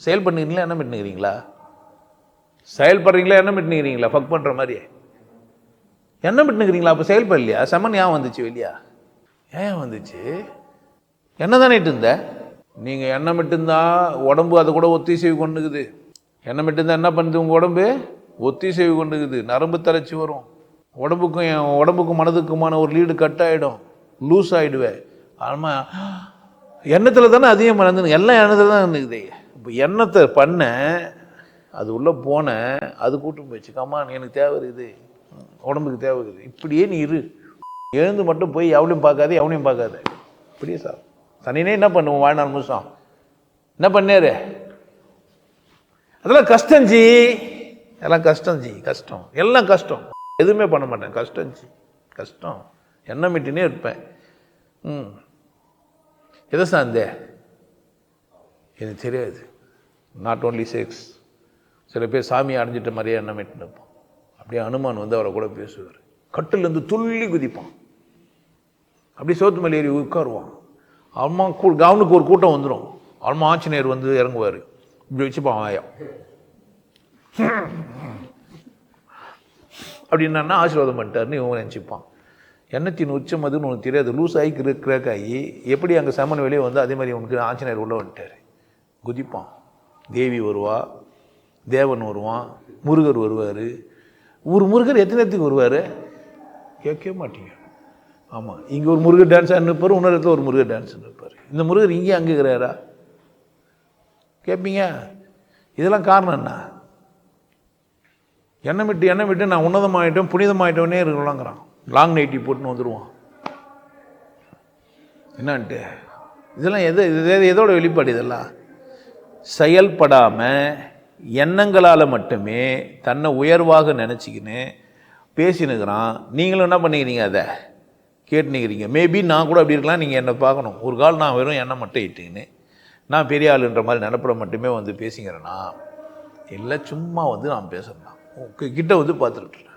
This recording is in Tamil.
செயல் பண்ணுறீங்களா என்ன பண்ணிக்கிறீங்களா? செயல்படுறீங்களா என்ன பண்ணிக்கிறீங்களா? ஃபக் பண்ணுற மாதிரியே. என்ன பண்ணிக்கிறீங்களா? அப்போ செயல்படலையா? செமன் ஏன் வந்துச்சு வெளியா? ஏன் வந்துச்சு? என்ன தானே இருந்த? நீங்கள் எண்ணெய் மட்டும்தா உடம்பு அதை கூட ஒத்திசைவு கொண்டுக்குது. எண்ணெய் மட்டும்தான் என்ன பண்ணுது உங்கள் உடம்பு? ஒத்திசைவு கொண்டுக்குது. நரம்பு தளர்ச்சி வரும். உடம்புக்கும் என் உடம்புக்கும் மனதுக்குமான ஒரு லீடு கட் ஆகிடும் லூஸ் ஆகிடுவேன் ஆமாம் எண்ணத்தில் தானே அதிகம் நடந்து எல்லாம் எண்ணத்தில் தான் இருந்துக்குது இப்போ எண்ணத்தை பண்ண அது உள்ளே போனேன் அது கூட்டும் போயிடுச்சு கம்மான் எனக்கு தேவை இருக்குது. உடம்புக்கு தேவை இருக்குது. இப்படியே நீ இரு. எழுந்து மட்டும் போய் எவளையும் பார்க்காது எவனையும் பார்க்காத. இப்படியே சார். சனினே என்ன பண்ணுவோம் வாழ்நாள் முழுசும் என்ன பண்ணாரு? அதெல்லாம் கஷ்டம் ஜி. எல்லாம் கஷ்டம் ஜி. கஷ்டம். எல்லாம் கஷ்டம். எதுவுமே பண்ண மாட்டேன். கஷ்டம் ஜி. கஷ்டம். எண்ணம் மீட்டினே இருப்பேன். ம். எதை சார்ந்தே? எனக்கு தெரியாது. நாட் ஓன்லி செக்ஸ் சில பேர் சாமி அடைஞ்சிட்ட மாதிரியே எண்ணெய் நிற்போம் அப்படியே அனுமான் வந்து அவரை கூட பேசுவார். கட்டிலேருந்து துள்ளி குதிப்பான். அப்படியே சோத்து மேலே ஏறி உட்காருவான். அம்மா கூ கவனுக்கு ஒரு கூட்டம் வந்துடும் அம்மா ஆஞ்சநேயர் வந்து இறங்குவார். இப்படி வச்சுப்பான் ஆயா அப்படின்னா ஆசீர்வாதம் பண்ணிட்டாருன்னு இவங்க நினச்சிப்பான். எண்ணத்தின் உச்சம் அதுன்னு உனக்கு தெரியாது. லூஸ் ஆகி கிரேக் ஆகி எப்படி அங்கே சமன் வெளியே வந்து அதே மாதிரி உனக்கு ஆஞ்சநேயர் உள்ளே வந்துட்டார். குதிப்பான். தேவி வருவா தேவன் வருவான் முருகர் வருவார். ஒரு முருகர் எத்தனை இடத்துக்கு வருவார்? கேட்கவே மாட்டீங்க. ஆமாம் இங்கே ஒரு முருகர் டான்ஸ் அனுப்பார் இன்னொரு இடத்துல ஒரு முருகர் டான்ஸ் இருப்பார். இந்த முருகர் இங்கே அங்கே இருக்கிறாரா? கேட்பீங்க இதெல்லாம் காரணம் என்ன? எண்ணெய் விட்டு எண்ணெய் விட்டு நான் உன்னதமாகிட்டோம் புனிதமாயிட்டோன்னே இருக்கலாங்கிறான். லாங் நைட்டி போட்டுன்னு வந்துடுவான் என்னான்ட்டு? இதெல்லாம் எது இது எதோட வெளிப்பாடு இதெல்லாம்? செயல்படாமல் எண்ணங்களால் மட்டுமே தன்னை உயர்வாக நினச்சிக்கின்னு பேசினுக்கிறான். நீங்களும் என்ன பண்ணிக்கிறீங்க அதை? கேட்டுனுக்கிறீங்க. மேபி நான் கூட அப்படி இருக்கலாம். நீங்கள் என்னை பார்க்கணும். ஒரு கால் நான் வெறும் எண்ணெய் மட்டும் இட்டுக்கின்னு நான் பெரிய ஆளுன்ற மாதிரி நினப்பட மட்டுமே வந்து பேசிக்கிறேன்னா இல்லை சும்மா வந்து நான் பேசுகிறேன் கிட்ட வந்து பார்த்துக்கிட்டு